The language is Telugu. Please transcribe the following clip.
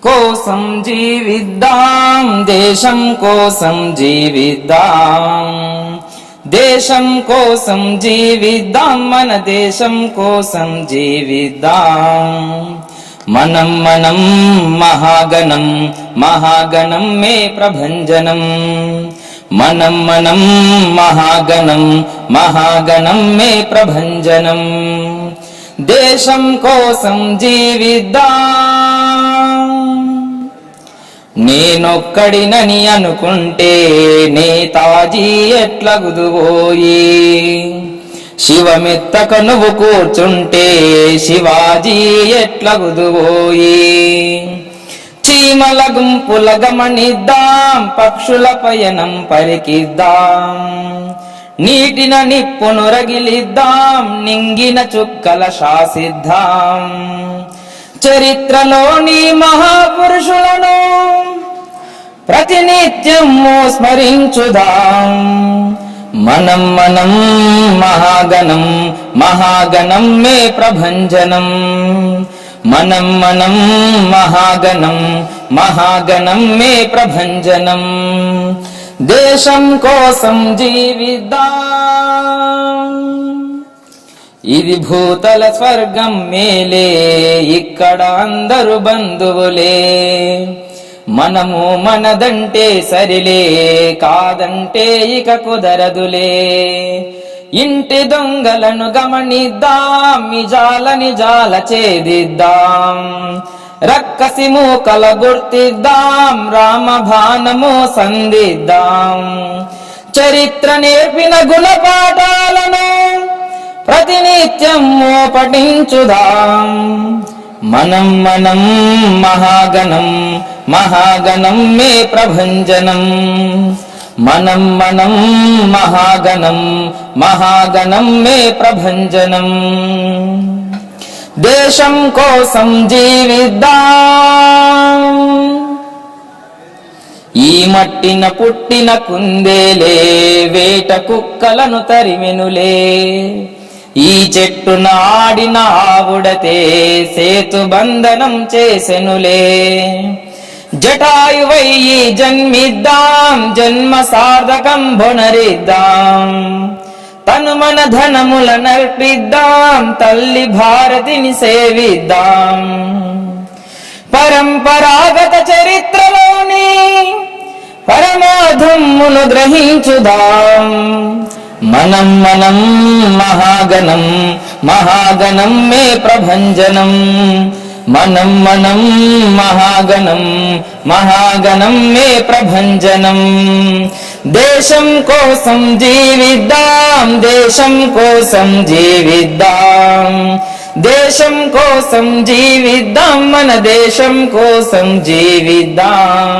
కోసం జీవిద్దాం దేశం కోసం జీవిద్దాం దేశం కోసం జీవిద్దాం మన దేశం కోసం జీవిద్దాం మనం మనం మహాగణం మహాగణం మే ప్రభంజనం మనం మనం మహాగణం మహాగణం మే ప్రభంజనం దేశం కోసం జీవిద్దాం నేనొక్కడినని అనుకుంటే నేతాజీ ఎట్లగుదువోయి శివమెత్తక నువ్వు కూర్చుంటే శివాజీ ఎట్లగుదువోయి చీమల గుంపుల గమనిద్దాం పక్షుల పయనం పరికిద్దాం. నీటిన నిప్పును రగిలిద్దాం నింగిన చుక్కల శాసిద్దాం. చరిత్రలోని మహాపురుషులను ప్రతినిత్యము స్మరించుదాం. మనం మనం మహాగణం మహాగణం మే ప్రభంజనం. మనం మనం మహాగణం మహాగణం మే ప్రభంజనం. దేశం కోసం జీవిద్దాం. ఇది భూతల స్వర్గం మేలే ఇక్కడ అందరు బంధువులే. మనము మనదంటే సరిలే కాదంటే ఇక కుదరదులే. ఇంటి దొంగలను గమనిద్దాం నిజాల నిజాల చేదిద్దాం. రక్కసి మూకల గుర్తిద్దాం రామభానము సందిద్దాం చరిత్ర నేర్పిన గుణపాఠాలను ప్రతినిత్యం పఠించుదాం. మనం మనం మహాగణం మహాగణం మే ప్రభంజనం. మనం మనం మహాగణం మహాగణం మే ప్రభంజనం. దేశం కోసం జీవిద్దాం. ఈ మట్టిన పుట్టిన కుందేలే వేట కుక్కలను తరిమెనులే. ఈ చెట్టు నాడిన ఆవుడతే సేతు బంధనం చేసెనులే. జటాయువై జన్మిద్దాం జన్మ సార్థకం భునరిద్దాం తను మన ధనముల నర్పిద్దాం తల్లి భారతిని సేవిద్దాం. పరంపరాగత చరిత్రలోని పరమాధమ్మును గ్రహించుదాం. మనం మనం మహాగణం మహాగణం మే ప్రభంజనం. మనం మనం మహాగణం మహాగణం మే ప్రభంజనం. దేశం కోసం జీవిద్దాం దేశం కోసం జీవిద్దాం. దేశం కోసం జీవిద్దాం మన దేశం కోసం జీవిద్దాం.